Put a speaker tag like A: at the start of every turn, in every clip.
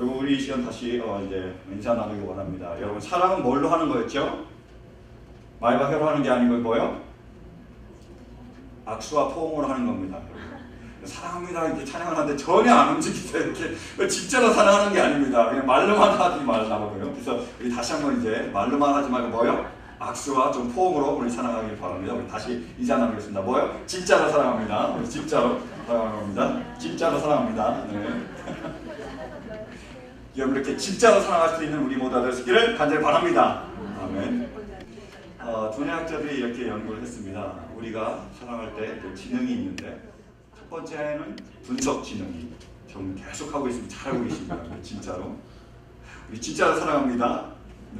A: 여러분 우리 이 시간 다시 어, 이제 인사 나누기 원합니다. 여러분 사랑은 뭘로 하는 거였죠? 말과 혀로 하는 게 아니고 뭐요? 악수와 포옹으로 하는 겁니다. 사랑합니다 이렇게 찬양을 하는데 전혀 안 움직이세요. 이렇게 진짜로 사랑하는 게 아닙니다. 그냥 말로만 하지 말라고요. 그래서 우리 다시 한번 이제 말로만 하지 말고 뭐요? 악수와 좀 포옹으로 우리 사랑하길 바랍니다. 우리 다시 인사 나누겠습니다. 뭐요? 진짜로 사랑합니다. 진짜로 사랑합니다. 진짜로 사랑합니다. 네. 여러분 이렇게 진짜로 사랑할 수 있는 우리 모두 되시기를 간절히 바랍니다. 아멘. 어, 두뇌학자들이 이렇게 연구를 했습니다. 우리가 사랑할 때그 지능이 있는데 첫 번째는 분석 지능이 좀 계속 하고 있으면 잘하고 계십니다. 진짜로. 우리 진짜로 사랑합니다.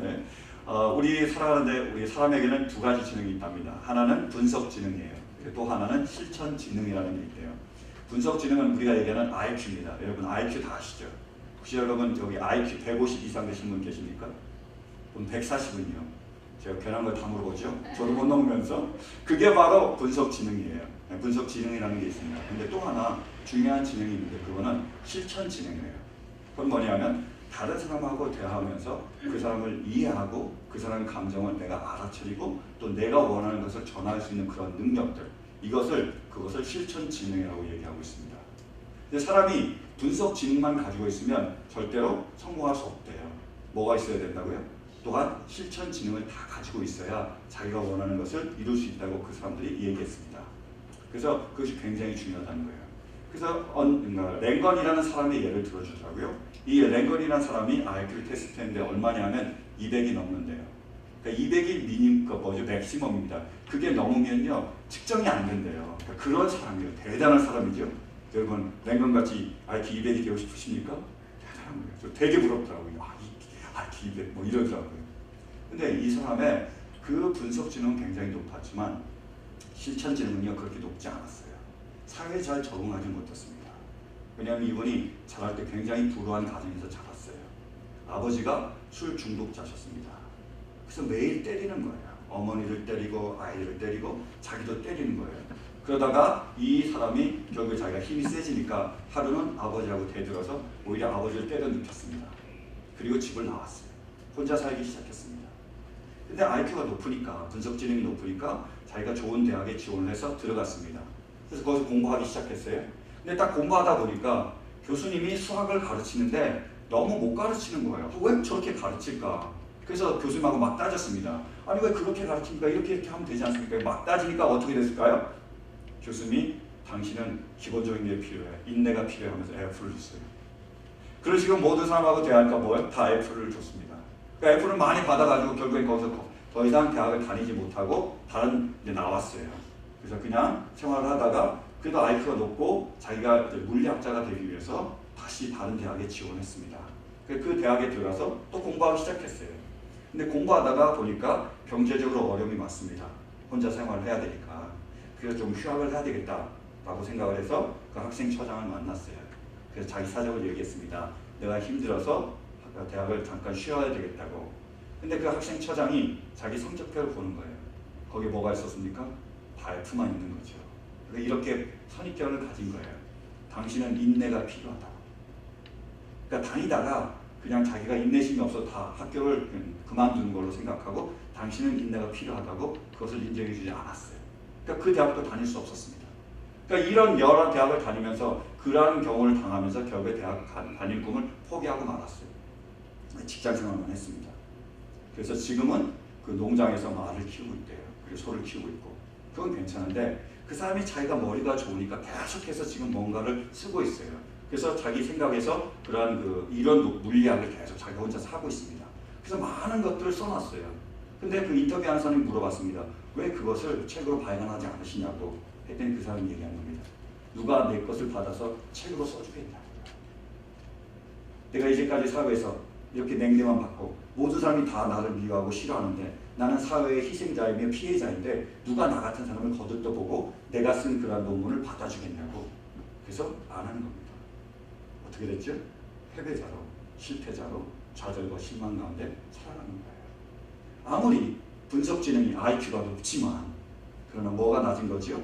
A: 네. 어, 우리 살아가는데 우리 사람에게는 두 가지 지능이 있답니다. 하나는 분석 지능이에요. 또 하나는 실천 지능이라는 게 있대요. 분석 지능은 우리가 얘기하는 IQ입니다. 여러분 IQ 다 아시죠? 혹시 여러분 여기 IQ 150 이상 되신 분 계십니까? 그럼 140은요? 제가 괜한 걸 다 물어보죠. 저도 못 넘으면서 그게 바로 분석 지능이에요. 네, 분석 지능이라는 게 있습니다. 근데 또 하나 중요한 지능이 있는데 그거는 실천 지능이에요. 그건 뭐냐면 다른 사람하고 대화하면서 그 사람을 이해하고 그 사람의 감정을 내가 알아차리고 또 내가 원하는 것을 전할 수 있는 그런 능력들 이것을 그것을 실천 지능이라고 얘기하고 있습니다. 근데 사람이 분석 지능만 가지고 있으면 절대로 성공할 수 없대요. 뭐가 있어야 된다고요? 또한 실천 지능을 다 가지고 있어야 자기가 원하는 것을 이룰 수 있다고 그 사람들이 얘기했습니다. 그래서 그것이 굉장히 중요하다는 거예요. 그래서 언, 그러니까 랭건이라는 사람의 예를 들어주더라고요. 이 랭건이라는 사람이 IQ 테스트했는데 얼마냐면 200이 넘는데요. 그러니까 200이 미님 그 뭐죠 맥시멈입니다. 그게 넘으면요 측정이 안 된대요. 그러니까 그런 사람이에요. 대단한 사람이죠. 여러분 랭건 같이 IQ 200이 되고 싶으십니까? 대단한 거예요. 저 되게 부럽더라고요. 아, 이, IQ 200 뭐 이러더라고요. 근데 이 사람의 그 분석 지능은 굉장히 높았지만 실천 지능은요 그렇게 높지 않았어요. 사회에 잘 적응하지 못했습니다. 왜냐하면 이분이 자랄 때 굉장히 불우한 가정에서 자랐어요. 아버지가 술 중독자셨습니다. 그래서 매일 때리는 거예요. 어머니를 때리고 아이를 때리고 자기도 때리는 거예요. 그러다가 이 사람이 결국에 자기가 힘이 세지니까 하루는 아버지하고 대들어서 오히려 아버지를 때려 눕혔습니다. 그리고 집을 나왔어요. 혼자 살기 시작했습니다. 근데 IQ가 높으니까 분석 지능이 높으니까 자기가 좋은 대학에 지원을 해서 들어갔습니다. 그래서 거기서 공부하기 시작했어요. 근데 딱 공부하다 보니까 교수님이 수학을 가르치는데 너무 못 가르치는 거예요. 왜 저렇게 가르칠까? 그래서 교수님하고 막 따졌습니다. 아니 왜 그렇게 가르치니까 이렇게 이렇게 하면 되지 않습니까? 막 따지니까 어떻게 됐을까요? 교수님이 당신은 기본적인 게 필요해. 인내가 필요해 하면서 F를 줬어요. 그런 식으로 모든 사람하고 대화하니까 뭐예요? 다 F를 줬습니다. 그 F를 많이 받아가지고 결국엔 거기서 더 이상 대학을 다니지 못하고 다른 이제 나왔어요. 그래서 그냥 생활을 하다가 그래도 IQ가 높고 자기가 이제 물리학자가 되기 위해서 다시 다른 대학에 지원했습니다. 그 대학에 들어가서 또 공부하기 시작했어요. 근데 공부하다가 보니까 경제적으로 어려움이 많습니다. 혼자 생활을 해야 되니까. 그래서 좀 휴학을 해야 되겠다라고 생각을 해서 그 학생 처장을 만났어요. 그래서 자기 사정을 얘기했습니다. 내가 힘들어서 대학을 잠깐 쉬어야 되겠다고. 근데 그 학생 처장이 자기 성적표를 보는 거예요. 거기 뭐가 있었습니까? 발표만 있는 거죠. 이렇게 선입견을 가진 거예요. 당신은 인내가 필요하다고. 그러니까 다니다가 그냥 자기가 인내심이 없어 다 학교를 그만두는 걸로 생각하고 당신은 인내가 필요하다고 그것을 인정해 주지 않았어요. 그러니까 그 대학도 다닐 수 없었습니다. 그러니까 이런 여러 대학을 다니면서 그러한 경우를 당하면서 결국에 대학 다닐 꿈을 포기하고 말았어요. 직장 생활만 했습니다. 그래서 지금은 그 농장에서 말을 키우고 있대요. 그리고 소를 키우고 있고. 그건 괜찮은데 그 사람이 자기가 머리가 좋으니까 계속해서 지금 뭔가를 쓰고 있어요. 그래서 자기 생각에서 그러한 그 이런 물리학을 계속 자기가 혼자 사고 있습니다. 그래서 많은 것들을 써놨어요. 근데 그 인터뷰하는 사람이 물어봤습니다. 왜 그것을 책으로 발간하지 않으시냐고 했더니 그 사람이 얘기한 겁니다. 누가 내 것을 받아서 책으로 써주겠냐. 내가 이제까지 사회에서 이렇게 냉대만 받고 모든 사람이 다 나를 미워하고 싫어하는데 나는 사회의 희생자이며 피해자인데 누가 나 같은 사람을 거들떠보고 내가 쓴 그런 논문을 받아주겠냐고 그래서 안 하는 겁니다. 어떻게 됐죠? 패배자로 실패자로 좌절과 실망 가운데 살아가는 거예요. 아무리 분석 지능이 IQ가 높지만 그러나 뭐가 낮은 거지요?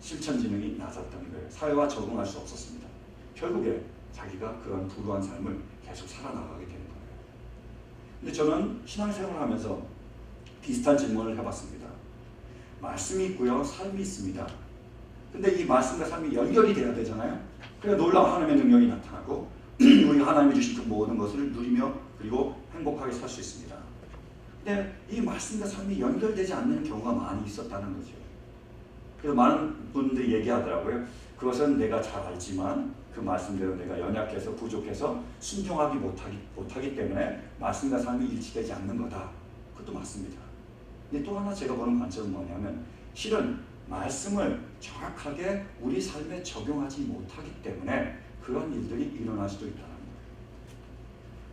A: 실천 지능이 낮았다는 거예요. 사회와 적응할 수 없었습니다. 결국에 자기가 그런 불우한 삶을 계속 살아나가게 되는 거예요. 근데 저는 신앙생활을 하면서 비슷한 질문을 해봤습니다. 말씀이 있고요, 삶이 있습니다. 근데 이 말씀과 삶이 연결이 돼야 되잖아요. 그래야 놀라운 하나님의 능력이 나타나고 우리가 하나님이 주신 그 모든 것을 누리며 그리고 행복하게 살 수 있습니다. 근데 이 말씀과 삶이 연결되지 않는 경우가 많이 있었다는 거죠. 그래서 많은 분들이 얘기하더라고요. 그것은 내가 잘 알지만 그 말씀대로 내가 연약해서 부족해서 순종하기 못하기, 못하기 때문에 말씀과 삶이 일치되지 않는 거다. 그것도 맞습니다. 근데 또 하나 제가 보는 관점은 뭐냐면 실은 말씀을 정확하게 우리 삶에 적용하지 못하기 때문에 그런 일들이 일어날 수도 거예요.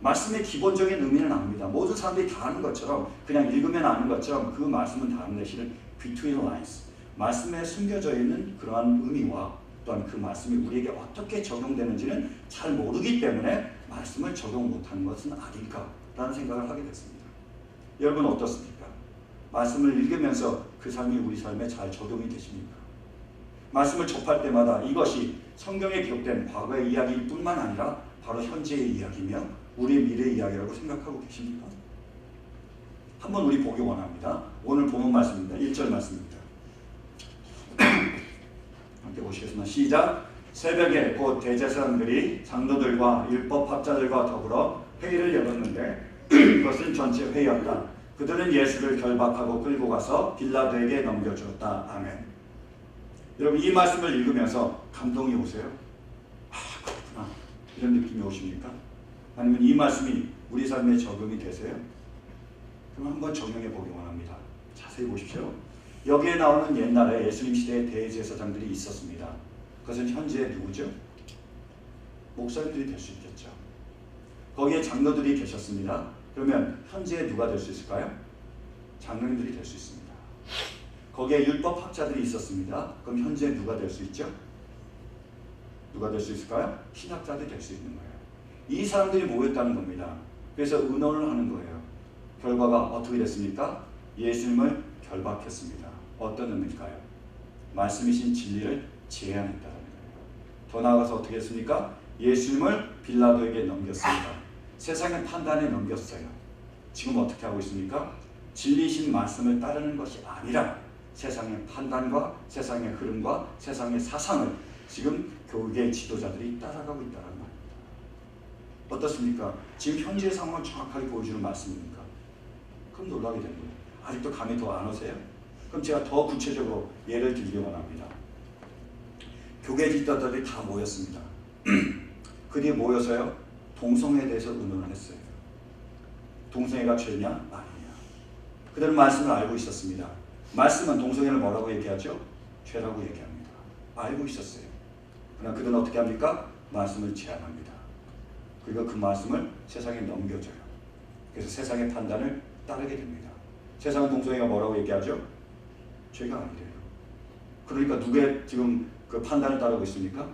A: 말씀의 기본적인 의미는 압니다. 모든 사람들이 다 아는 것처럼 그냥 읽으면 아는 것처럼 그 말씀은 다 아는데 실은 between lines 말씀에 숨겨져 있는 그러한 의미와 또한 그 말씀이 우리에게 어떻게 적용되는지는 잘 모르기 때문에 말씀을 적용 못하는 것은 아닐까라는 생각을 하게 됐습니다. 여러분 어떻습니까? 말씀을 읽으면서 그 삶이 우리 삶에 잘 적용이 되십니까? 말씀을 접할 때마다 이것이 성경에 기록된 과거의 이야기일 뿐만 아니라 바로 현재의 이야기며 우리의 미래의 이야기라고 생각하고 계십니까? 한번 우리 보기 원합니다. 오늘 보는 말씀입니다. 1절 말씀입니다. 함께 보시겠습니다. 시작. 새벽에 곧 대제사장들이 장로들과 율법학자들과 더불어 회의를 열었는데 그것은 전체 회의였다. 그들은 예수를 결박하고 끌고 가서 빌라도에게 넘겨주었다. 아멘. 여러분 이 말씀을 읽으면서 감동이 오세요? 아 그렇구나 이런 느낌이 오십니까? 아니면 이 말씀이 우리 삶에 적용이 되세요? 그럼 한번 적용해 보기 원합니다. 자세히 보십시오. 여기에 나오는 옛날에 예수님 시대의 대제사장들이 있었습니다. 그것은 현재 누구죠? 목사님들이 될 수 있겠죠. 거기에 장로들이 계셨습니다. 그러면 현재 누가 될 수 있을까요? 장로님들이 될 수 있습니다. 거기에 율법 학자들이 있었습니다. 그럼 현재 누가 될 수 있죠? 누가 될 수 있을까요? 신학자들이 될 수 있는 거예요. 이 사람들이 모였다는 겁니다. 그래서 의논을 하는 거예요. 결과가 어떻게 됐습니까? 예수님을 결박했습니다. 어떤 의미일까요? 말씀이신 진리를 제안했다는 거예요. 더 나아가서 어떻게 했습니까? 예수님을 빌라도에게 넘겼습니다. 세상의 판단에 넘겼어요. 지금 어떻게 하고 있습니까? 진리신 말씀을 따르는 것이 아니라 세상의 판단과 세상의 흐름과 세상의 사상을 지금 교육의 지도자들이 따라가고 있다는. 어떻습니까? 지금 현재 상황을 정확하게 보여주는 말씀입니까? 그럼 놀라게 되는 거예요. 아직도 감이 더 안 오세요? 그럼 제가 더 구체적으로 예를 들기 원합니다. 교계 지도자들이 다 모였습니다. 그들이 모여서요 동성애에 대해서 의논을 했어요. 동성애가 죄냐 아니냐. 그들은 말씀을 알고 있었습니다. 말씀은 동성애를 뭐라고 얘기하죠? 죄라고 얘기합니다. 알고 있었어요. 그러나 그들은 어떻게 합니까? 말씀을 제안합니다. 그리고 그 말씀을 세상에 넘겨줘요. 그래서 세상의 판단을 따르게 됩니다. 세상은 동성애가 뭐라고 얘기하죠? 죄가 아니래요. 그러니까 누구의 지금 그 판단을 따르고 있습니까?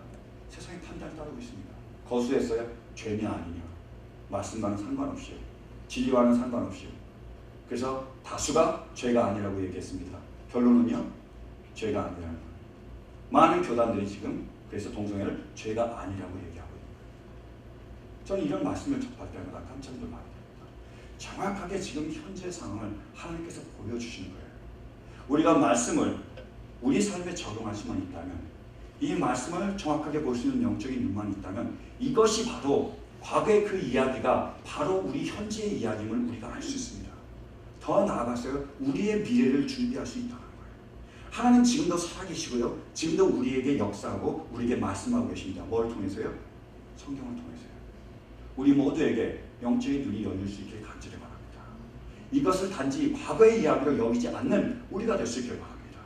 A: 세상의 판단을 따르고 있습니다. 거수했어요? 죄냐 아니냐. 말씀과는 상관없이요. 진리와는 상관없이요. 그래서 다수가 죄가 아니라고 얘기했습니다. 결론은요? 죄가 아니라는 거예요. 많은 교단들이 지금 그래서 동성애를 죄가 아니라고 거예요. 저는 이런 말씀을 접할 때마다 깜짝 놀랍니다. 정확하게 지금 현재 상황을 하나님께서 보여주시는 거예요. 우리가 말씀을 우리 삶에 적용할 수만 있다면 이 말씀을 정확하게 볼 수 있는 영적인 눈만 있다면 이것이 바로 과거의 그 이야기가 바로 우리 현재의 이야기임을 우리가 알 수 있습니다. 더 나아가서요, 우리의 미래를 준비할 수 있다는 거예요. 하나님 지금도 살아계시고요, 지금도 우리에게 역사하고 우리에게 말씀하고 계십니다. 뭘 통해서요? 성경을 통해서요. 우리 모두에게 영적인 눈이 열릴 수 있게 간절히 바랍니다. 이것을 단지 과거의 이야기로 여기지 않는 우리가 될 수 있길 바랍니다.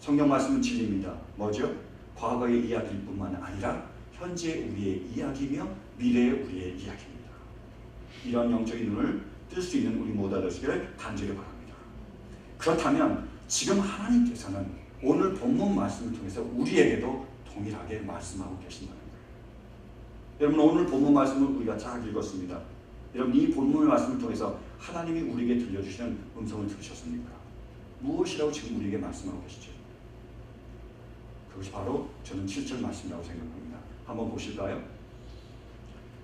A: 성경 말씀은 진리입니다. 뭐죠? 과거의 이야기일 뿐만 아니라 현재 우리의 이야기며 미래의 우리의 이야기입니다. 이런 영적인 눈을 뜰 수 있는 우리 모두가 되시기를 간절히 바랍니다. 그렇다면 지금 하나님께서는 오늘 본문 말씀을 통해서 우리에게도 동일하게 말씀하고 계신다는. 여러분 오늘 본문 말씀을 우리가 잘 읽었습니다. 여러분 이 본문 말씀을 통해서 하나님이 우리에게 들려주시는 음성을 들으셨습니까? 무엇이라고 지금 우리에게 말씀하고 계시죠? 그것이 바로 저는 7절 말씀이라고 생각합니다. 한번 보실까요?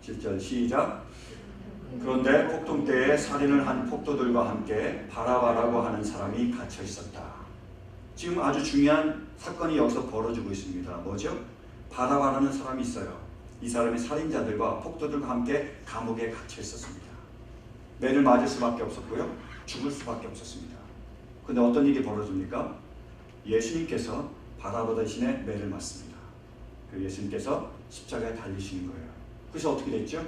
A: 7절 시작. 그런데 폭동 때에 살인을 한 폭도들과 함께 바라바라고 하는 사람이 갇혀 있었다. 지금 아주 중요한 사건이 여기서 벌어지고 있습니다. 뭐죠? 바라바라는 사람이 있어요. 이 사람이 살인자들과 폭도들과 함께 감옥에 갇혀 있었습니다. 매를 맞을 수밖에 없었고요. 죽을 수밖에 없었습니다. 근데 어떤 일이 벌어집니까? 예수님께서 바라바 대신에 매를 맞습니다. 그 예수님께서 십자가에 달리시는 거예요. 그래서 어떻게 됐죠?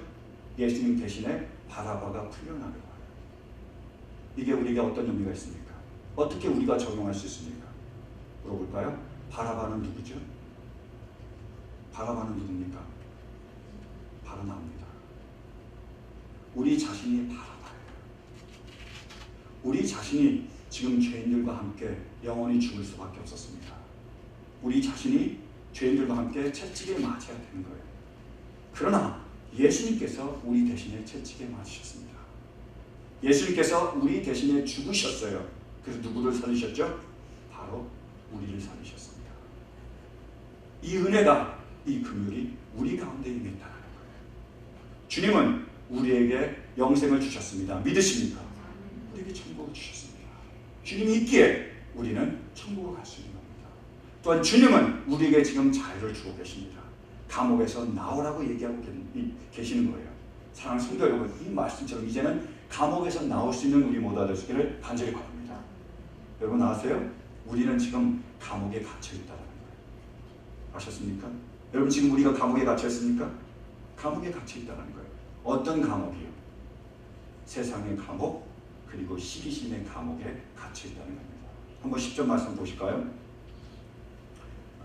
A: 예수님 대신에 바라바가 풀려나는 거예요. 이게 우리에게 어떤 의미가 있습니까? 어떻게 우리가 적용할 수 있습니까? 물어볼까요? 바라바는 누구죠? 바라바는 누굽니까? 나옵니다. 우리 자신이 바라바예요. 우리 자신이 지금 죄인들과 함께 영원히 죽을 수밖에 없었습니다. 우리 자신이 죄인들과 함께 채찍에 맞아야 되는 거예요. 그러나 예수님께서 우리 대신에 채찍에 맞으셨습니다. 예수님께서 우리 대신에 죽으셨어요. 그래서 누구를 살리셨죠? 바로 우리를 살리셨습니다. 이 은혜가 이 금율이 우리 가운데 거예요. 주님은 우리에게 영생을 주셨습니다. 믿으십니까? 우리에게 천국을 주셨습니다. 주님이 있기에 우리는 천국을 갈수 있는 겁니다. 또한 주님은 우리에게 지금 자유를 주고 계십니다. 감옥에서 나오라고 얘기하고 계시는 거예요. 사랑하는 성도 여러분, 이 말씀처럼 이제는 감옥에서 나올 수 있는 우리 모두 되시기를 간절히 바랍니다. 여러분 아세요? 우리는 지금 감옥에 갇혀 있다는 거예요. 아셨습니까? 여러분 지금 우리가 감옥에 갇혀 있습니까? 감옥에 갇혀 있다는 거예요. 어떤 감옥이요? 세상의 감옥 그리고 시기심의 감옥에 갇혀 있다는 겁니다. 한번 10절 말씀 보실까요?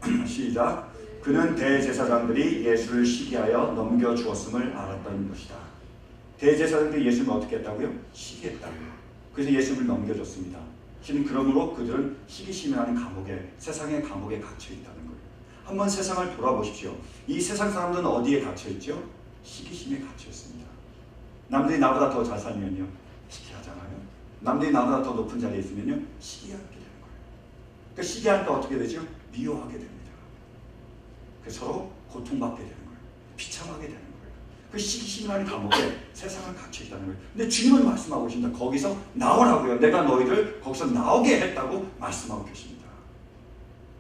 A: 시작. 그는 대제사장들이 예수를 시기하여 넘겨 주었음을 알았던 것이다. 대제사장들이 예수를 어떻게 했다고요? 시기했다고요. 그래서 예수를 넘겨줬습니다. 지금 그러므로 그들은 시기심이라는 감옥에 세상의 감옥에 갇혀 있다는 거예요. 한번 세상을 돌아보십시오. 이 세상 사람들은 어디에 갇혀 있죠? 시기심에 갇혀 있습니다. 남들이 나보다 더 잘 살면요, 시기하잖아요. 남들이 나보다 더 높은 자리에 있으면요, 시기하게 되는 거예요. 그러니까 시기하니까 어떻게 되죠? 미워하게 됩니다. 그래서 서로 고통받게 되는 거예요. 비참하게 되는 거예요. 그 시기심이라는 감옥에 세상을 갇혀 있다는 거예요. 근데 주님은 말씀하고 계신다. 거기서 나오라고요. 내가 너희들 거기서 나오게 했다고 말씀하고 계십니다.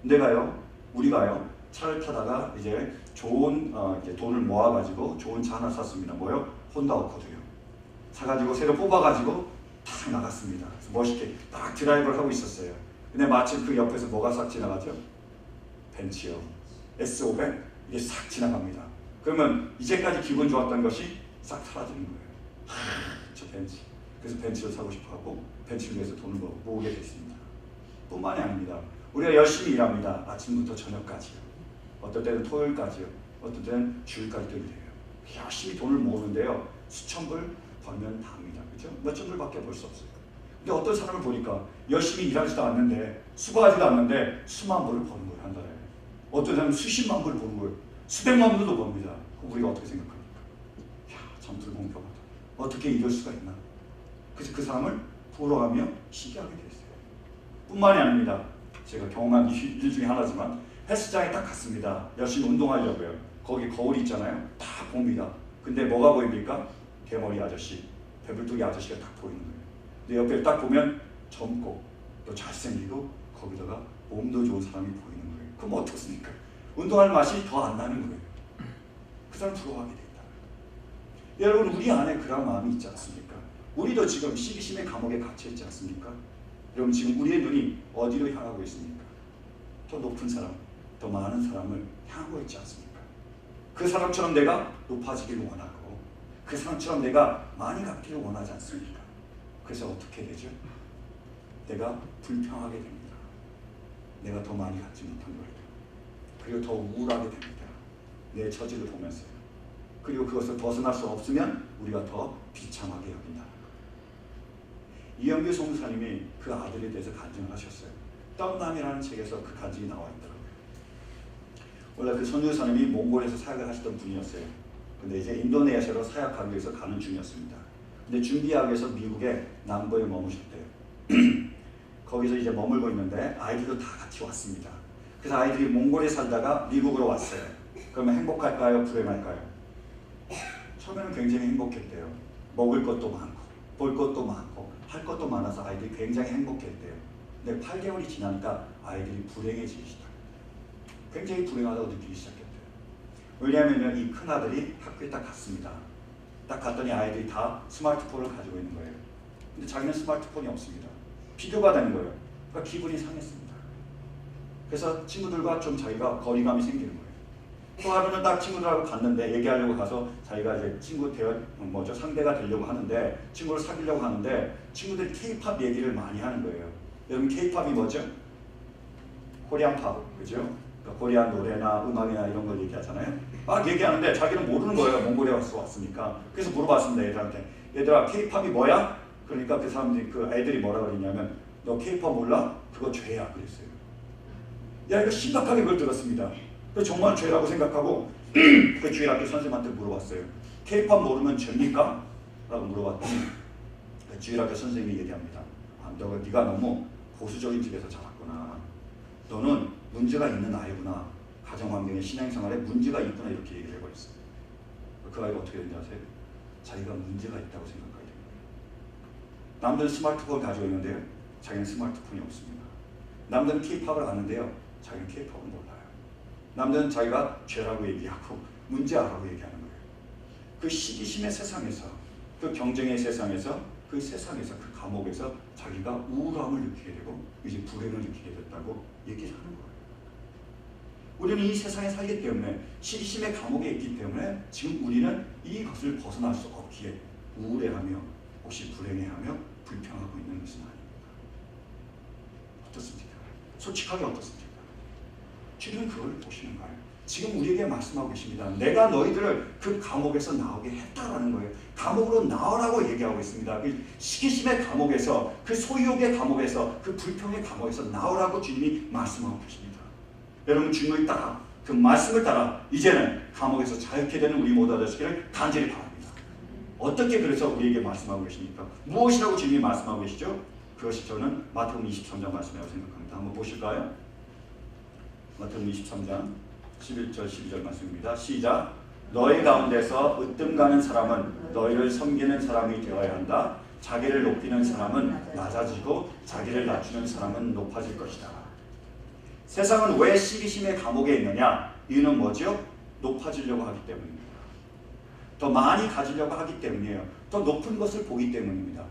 A: 내가요, 우리가요, 차를 타다가 이제 좋은 어, 돈을 모아가지고 좋은 차 하나 샀습니다. 뭐요? 혼다 어코드요. 사가지고 새로 뽑아가지고 탁 나갔습니다. 멋있게 딱 드라이브를 하고 있었어요. 근데 마침 그 옆에서 뭐가 싹 지나가죠? 벤치요. S500 이게 싹 지나갑니다. 그러면 이제까지 기분 좋았던 것이 싹 사라지는 거예요. 하, 저 벤치. 그래서 벤치를 사고 싶어하고 벤치를 위해서 돈을 모- 모으게 됐습니다. 뿐만이 아닙니다. 우리가 열심히 일합니다. 아침부터 저녁까지요. 어떨 때는 토요일까지요. 어떨 때는 주일까지도 일해요. 열심히 돈을 모으는데요. 수천 불 벌면 답니다. 그죠? 몇천 불밖에 벌 수 없어요. 근데 어떤 사람을 보니까 열심히 일하지도 않는데 수고하지도 않는데 수만 불을 버는 거예요 한 달에. 어떤 사람은 수십만 불을 버는 거예요. 수백만 불도 법니다. 우리가 어떻게 생각합니까? 야, 참 불공평하다. 어떻게 이럴 수가 있나? 그래서 그 사람을 부러워하며 시기하게 됐어요. 뿐만이 아닙니다. 제가 경험한 일일 중에 하나지만 헬스장에 딱 갔습니다. 열심히 운동하려고요. 거기 거울이 있잖아요. 다 봅니다. 근데 뭐가 보입니까? 대머리 아저씨, 배불뚝이 아저씨가 딱 보이는 거예요. 근데 옆에 딱 보면 젊고 또 잘생기고 거기다가 몸도 좋은 사람이 보이는 거예요. 그럼 어떻습니까? 운동할 맛이 더 안 나는 거예요. 그 사람 부러워하게 된다. 여러분 우리 안에 그런 마음이 있지 않습니까? 우리도 지금 시기심의 감옥에 갇혀 있지 않습니까? 여러분 지금 우리의 눈이 어디로 향하고 있습니까? 더 높은 사람, 더 많은 사람을 향하고 있지 않습니까? 그 사람처럼 내가 높아지기를 원하고 그 사람처럼 내가 많이 갖기를 원하지 않습니까? 그래서 어떻게 되죠? 내가 불평하게 됩니다. 내가 더 많이 갖지 못한 걸. 그리고 더 우울하게 됩니다. 내 처지를 보면서요. 그리고 그것을 벗어날 수 없으면 우리가 더 비참하게 여긴다는 것. 이영규 성사님이 그 아들에 대해서 간증을 하셨어요. 떡남이라는 책에서 그 간증이 나와 있더라고요. 원래 그 선교사님이 몽골에서 사역을 하시던 분이었어요. 근데 이제 인도네시아로 사역하기 위해서 가는 중이었습니다. 근데 준비하기 위해서 미국의 남부에 머무셨대요. 거기서 이제 머물고 있는데 아이들도 다 같이 왔습니다. 그래서 아이들이 몽골에 살다가 미국으로 왔어요. 그러면 행복할까요? 불행할까요? 처음에는 굉장히 행복했대요. 먹을 것도 많고, 볼 것도 많고, 할 것도 많아서 아이들이 굉장히 행복했대요. 근데 8개월이 지나니까 아이들이 불행해지기 시작해요. 굉장히 불행하다고 느끼기 시작했대요. 왜냐하면 이 큰아들이 학교에 딱 갔습니다. 딱 갔더니 아이들이 다 스마트폰을 가지고 있는 거예요. 근데 자기는 스마트폰이 없습니다. 비교가 되는 거예요. 그러니까 기분이 상했습니다. 그래서 친구들과 좀 자기가 거리감이 생기는 거예요. 또 하루는 딱 친구들하고 갔는데 얘기하려고 가서 자기가 이제 친구 대화 뭐죠 상대가 되려고 하는데 친구를 사귀려고 하는데 친구들이 K-팝 얘기를 많이 하는 거예요. 여러분 K-팝이 뭐죠? 코리안 팝 그죠? 그러니까 코리안 노래나 음악이나 이런 걸 얘기하잖아요. 막 얘기하는데 자기는 모르는 거예요. 몽골에서 왔으니까. 그래서 물어봤습니다 애들한테. 얘들아 K-팝이 뭐야? 그러니까 그 사람들이 그 애들이 뭐라 그랬냐면 너 K-팝 몰라? 그거 죄야 그랬어요. 야 이거 심각하게 그걸 들었습니다. 정말 죄라고 생각하고 그 주일 학교 선생님한테 물어봤어요. K-팝 모르면 죄입니까? 라고 물어봤더니 그 주일 학교 선생님이 얘기합니다. 아, 너가 네가 너무 보수적인 집에서 자랐구나. 너는 문제가 있는 아이구나. 가정 환경에 신앙생활에 문제가 있구나 이렇게 얘기를 해버렸어요. 그 아이가 어떻게 됐는지 아세요? 자기가 문제가 있다고 생각하게 된 거예요. 남들은 스마트폰을 가지고 있는데요. 자기는 스마트폰이 없습니다. 남들은 K-팝을 아는데요. 자기는 K-팝을 몰라요. 남들은 자기가 죄라고 얘기하고 문제라고 얘기하는 거예요. 그 시기심의 세상에서 그 경쟁의 세상에서 그 세상에서 그 감옥에서 자기가 우울함을 느끼게 되고 이제 불행을 느끼게 됐다고 얘기를 하는 거예요. 우리는 이 세상에 살기 때문에 시기심의 감옥에 있기 때문에 지금 우리는 이것을 벗어날 수 없기에 우울해하며 혹시 불행해하며 불평하고 있는 것은 아닙니다. 어떻습니까? 솔직하게 어떻습니까? 주님은 그걸 보시는 거예요. 지금 우리에게 말씀하고 계십니다. 내가 너희들을 그 감옥에서 나오게 했다라는 거예요. 감옥으로 나오라고 얘기하고 있습니다. 그 시기심의 감옥에서, 그 소유욕의 감옥에서, 그 불평의 감옥에서 나오라고 주님이 말씀하고 계십니다. 여러분 주님을 따라, 그 말씀을 따라 이제는 감옥에서 자유케 되는 우리 모두 되시기를 간절히 바랍니다. 어떻게 그래서 우리에게 말씀하고 계십니까? 무엇이라고 주님이 말씀하고 계시죠? 그것이 저는 마태복음 23장 말씀이라고 생각합니다. 한번 보실까요? 마태복음 23장 11절 12절 말씀입니다. 시작. 너희 가운데서 으뜸 가는 사람은 너희를 섬기는 사람이 되어야 한다. 자기를 높이는 사람은 낮아지고 자기를 낮추는 사람은 높아질 것이다. 세상은 왜 시기심의 감옥에 있느냐? 이유는 뭐죠? 높아지려고 하기 때문입니다. 더 많이 가지려고 하기 때문이에요. 더 높은 것을 보기 때문입니다.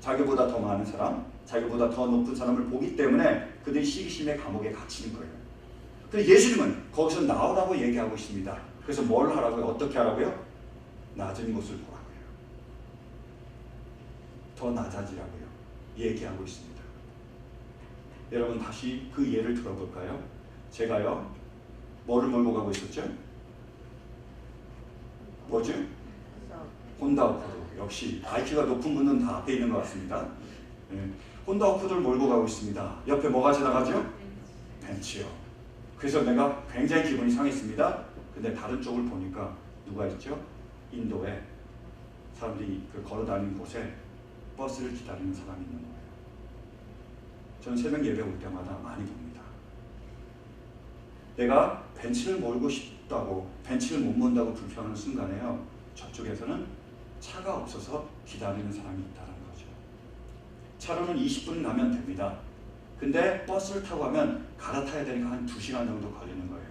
A: 자기보다 더 많은 사람, 자기보다 더 높은 사람을 보기 때문에 그들이 시기심의 감옥에 갇히는 거예요. 그래서 예수님은 거기서 나오라고 얘기하고 있습니다. 그래서 뭘 하라고요? 어떻게 하라고요? 낮은 곳을 보라고요. 더 낮아지라고요. 얘기하고 있습니다. 여러분 다시 그 예를 들어볼까요? 제가요 뭐를 몰고 가고 있었죠? 뭐죠? 혼다 오코드. 역시 IQ가 높은 분은 다 앞에 있는 것 같습니다. 네. 혼다 오코드를 몰고 가고 있습니다. 옆에 뭐가 지나가죠? 벤치요. 그래서 내가 굉장히 기분이 상했습니다. 근데 다른 쪽을 보니까 누가 있죠? 인도에 사람들이 그 걸어 다니는 곳에 버스를 기다리는 사람이 있는 거예요. 저는 새벽 예배 올 때마다 많이 봅니다. 내가 벤치를 몰고 싶다고 벤치를 못 mon다고 불평하는 순간에요. 저쪽에서는 차가 없어서 기다리는 사람이 있다는 거죠. 차로는 20분 나면 됩니다. 근데 버스를 타고 가면 갈아타야 되니까 한 2시간 정도 걸리는 거예요.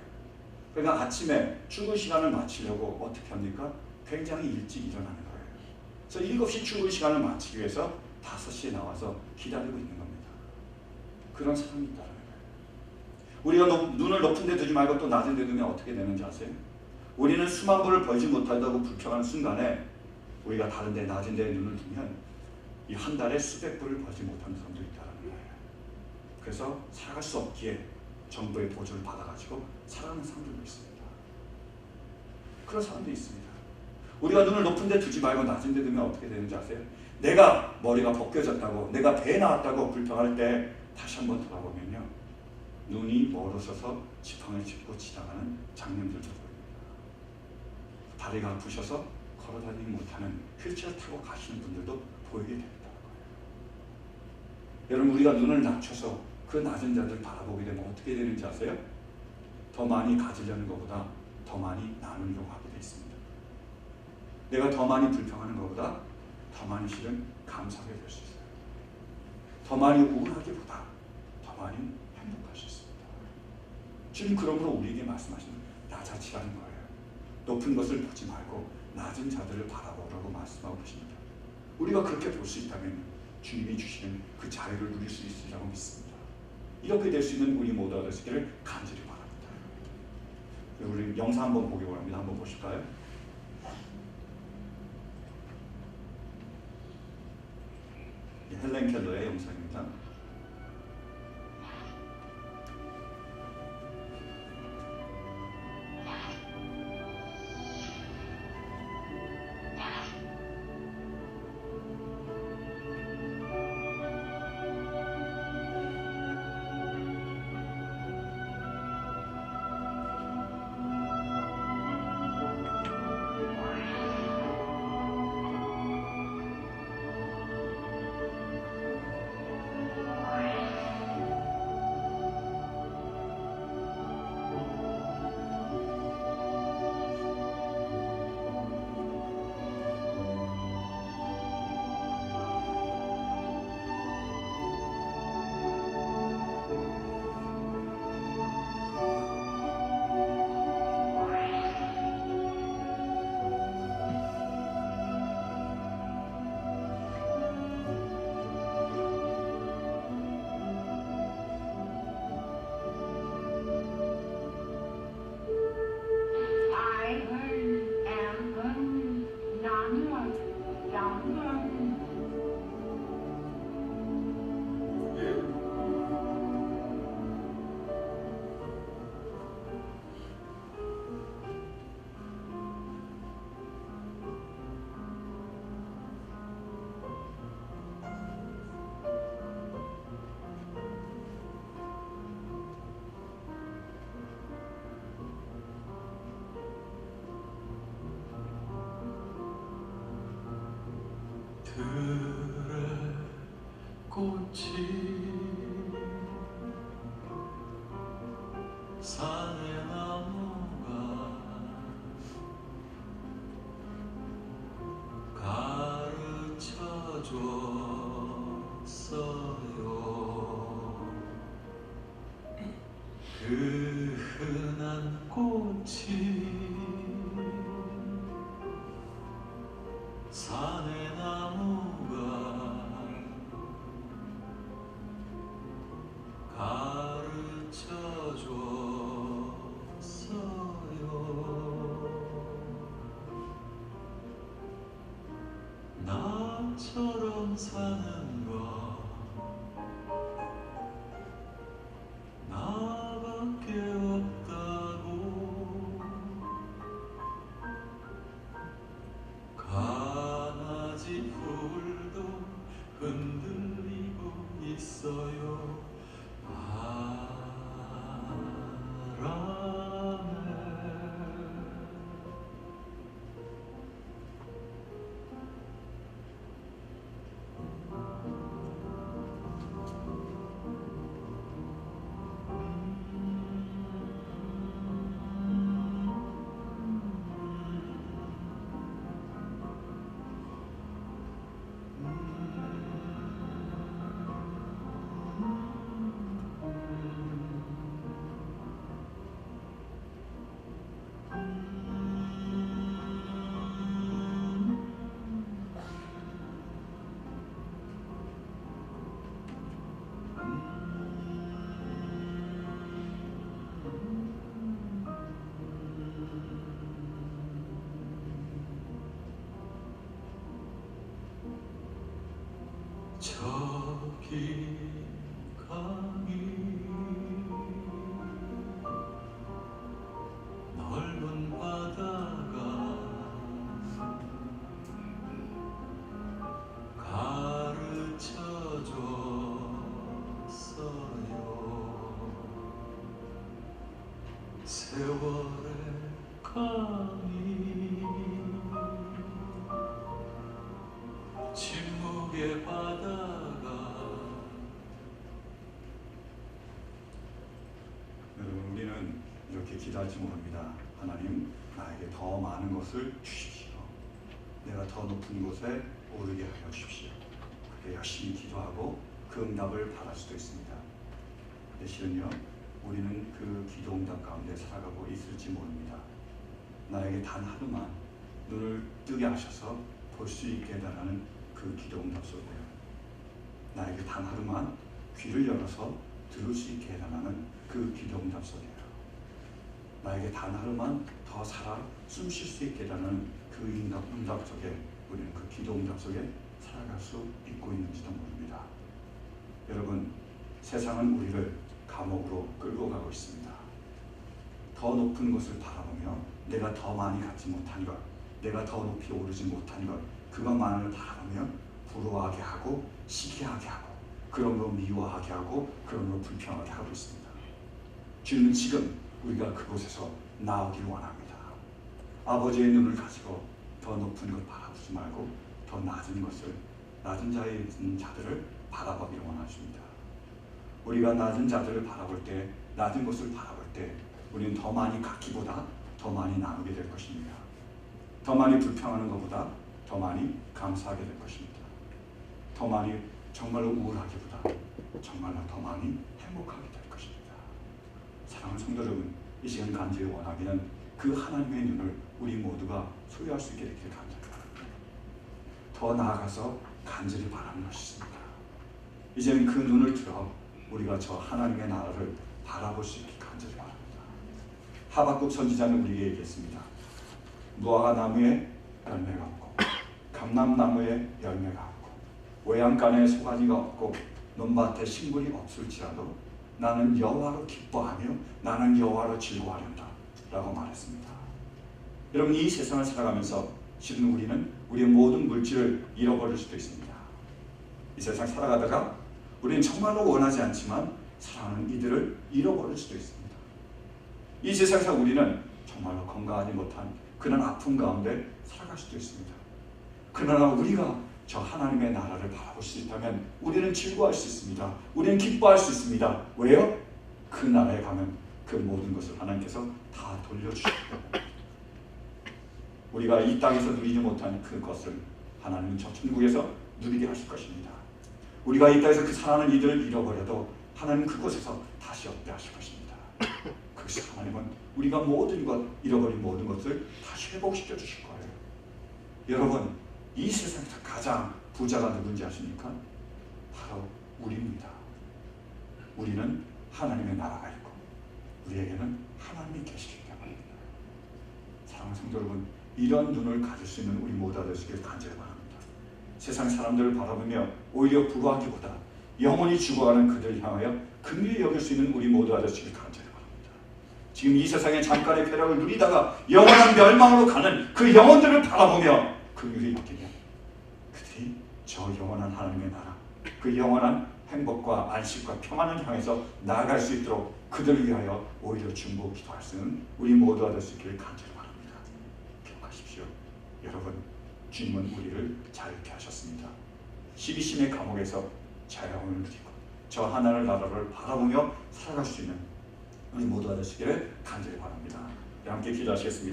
A: 그러니까 아침에 출근 시간을 마치려고 어떻게 합니까? 굉장히 일찍 일어나는 거예요. 그래서 7시 출근 시간을 마치기 위해서 5시에 나와서 기다리고 있는 겁니다. 그런 사람이 있다는 거예요. 우리가 높, 눈을 높은 데 두지 말고 또 낮은 데 두면 어떻게 되는지 아세요? 우리는 수만 불을 벌지 못한다고 불평하는 순간에 우리가 다른 데 낮은 데 눈을 두면 이 한 달에 수백 불을 벌지 못하는 사람도 있다는 거예요. 그래서 살아갈 수 없기에 정부의 보조를 받아가지고 살아가는 사람들도 있습니다. 그런 사람도 있습니다. 우리가 눈을 높은 데 두지 말고 낮은 데 두면 어떻게 되는지 아세요? 내가 머리가 벗겨졌다고 내가 배 나왔다고 불평할 때 다시 한번 돌아보면요. 눈이 멀어서서 지팡이를 짚고 지나가는 장면들도 보입니다. 다리가 아프셔서 걸어다니지 못하는 휠체어 타고 가시는 분들도 보이게 됩니다. 여러분 우리가 눈을 낮춰서 그 낮은 자들 바라보게 되면 어떻게 되는지 아세요? 더 많이 가지려는 것보다 더 많이 나누려고 하게 돼 있습니다. 내가 더 많이 불평하는 것보다 더 많이 실은 감사하게 될 수 있어요. 더 많이 우울하기보다 더 많이 행복할 수 있습니다. 주님 그러므로 우리에게 말씀하시는 나 자치라는 거예요. 높은 것을 보지 말고 낮은 자들을 바라보라고 말씀하고 계십니다. 우리가 그렇게 볼 수 있다면 주님이 주시는 그 자유를 누릴 수 있으리라고 믿습니다. 이렇게 될 수 있는 우리 모두가 되시기를 간절히 바랍니다. 우리 영상 한번 보기 원합니다. 한번 보실까요? 헬렌 켈러의 영상입니다.
B: 七 있어요
A: 것을 주십시오. 내가 더 높은 곳에 오르게 하여 주십시오. 그렇게 열심히 기도하고 그 응답을 받을 수도 있습니다. 실은요, 우리는 그 기도 응답 가운데 살아가고 있을지 모릅니다. 나에게 단 하루만 눈을 뜨게 하셔서 볼 수 있게 해달라는 그 기도 응답 속에요. 나에게 단 하루만 귀를 열어서 들을 수 있게 해달라는 그 기도 응답 속에요. 나에게 단 하루만 더 살아 숨 쉴 수 있게 해달라는 그 응답, 응답 속에 우리는 그 기도 응답 속에 살아갈 수 있고 있는지도 모릅니다. 여러분, 세상은 우리를 감옥으로 끌고 가고 있습니다. 더 높은 것을 바라보며 내가 더 많이 갖지 못한 것, 내가 더 높이 오르지 못한 것, 그것만을 바라보며 부러워하게 하고 시기하게 하고 그런 거 미워하게 하고 그런 거 불평하게 하고 있습니다. 주님은 지금 우리가 그곳에서 나오길 원합니다. 아버지의 눈을 가지고 더 높은 것 바라보지 말고 더 낮은 것을 낮은 자에 있는 자들을 바라보기를 원하십니다. 우리가 낮은 자들을 바라볼 때 낮은 것을 바라볼 때 우리는 더 많이 갖기보다 더 많이 나누게 될 것입니다. 더 많이 불평하는 것보다 더 많이 감사하게 될 것입니다. 더 많이 정말로 우울하기보다 정말로 더 많이 행복하게 될 것입니다. 사랑하는 성도 여러분, 이 시간 간절히 원하기는 그 하나님의 눈을 우리 모두가 소유할 수 있게 되기를 간절히 바랍니다. 더 나아가서 간절히 바라는 것입니다. 이제는 그 눈을 들어 우리가 저 하나님의 나라를 바라볼 수 있게 간절히 바랍니다. 하박국 선지자는 우리에게 얘기했습니다. 무화과 나무에 열매가 없고 감람나무에 열매가 없고 외양간에 소가지가 없고 논밭에 식물이 없을지라도 나는 여호와로 기뻐하며 나는 여호와로 즐거워하련다 라고 말했습니다. 여러분 이 세상을 살아가면서 실은 우리는 우리의 모든 물질을 잃어버릴 수도 있습니다. 이 세상 살아가다가 우리는 정말로 원하지 않지만 사랑하는 이들을 잃어버릴 수도 있습니다. 이 세상에서 우리는 정말로 건강하지 못한 그런 아픔 가운데 살아갈 수도 있습니다. 그러나 우리가 저 하나님의 나라를 바라볼 수 있다면 우리는 즐거워할 수 있습니다. 우리는 기뻐할 수 있습니다. 왜요? 그 나라에 가면 그 모든 것을 하나님께서 다 돌려주시기 때문에 우리가 이 땅에서 누리지 못한 그것을 하나님은 저 천국에서 누리게 하실 것입니다. 우리가 이 땅에서 그 사랑하는 이들을 잃어버려도 하나님 그곳에서 다시 얻게 하실 것입니다. 그것이 하나님은 우리가 모든 것 잃어버린 모든 것을 다시 회복시켜 주실 거예요. 여러분 이 세상에서 가장 부자가 누군지 아십니까? 바로 우리입니다. 우리는 하나님의 나라가 있고 우리에게는 하나님이 계시기 때문입니다. 사랑하는 성도 여러분 이런 눈을 가질 수 있는 우리 모두가 되시길 간절히 바랍니다. 세상 사람들을 바라보며 오히려 불화하기보다 영원히 죽어가는 그들을 향하여 긍휼히 여길 수 있는 우리 모두가 되시길 간절히 바랍니다. 지금 이 세상의 잠깐의 쾌락을 누리다가 영원한 멸망으로 가는 그 영혼들을 바라보며 긍휼히 여기며 그들이 저 영원한 하나님의 나라 그 영원한 행복과 안식과 평안을 향해서 나아갈 수 있도록 그들을 위하여 오히려 중보 기도할 수 있는 우리 모두가 될 수 있기를 간절히 바랍니다. 기억하십시오. 여러분 주님은 우리를 자유케 하셨습니다. 시기심의 감옥에서 자유함을 누리고 저 하나님 나라를 바라보며 살아갈 수 있는 우리 모두가 되시기를 간절히 바랍니다. 함께 기도하시겠습니다.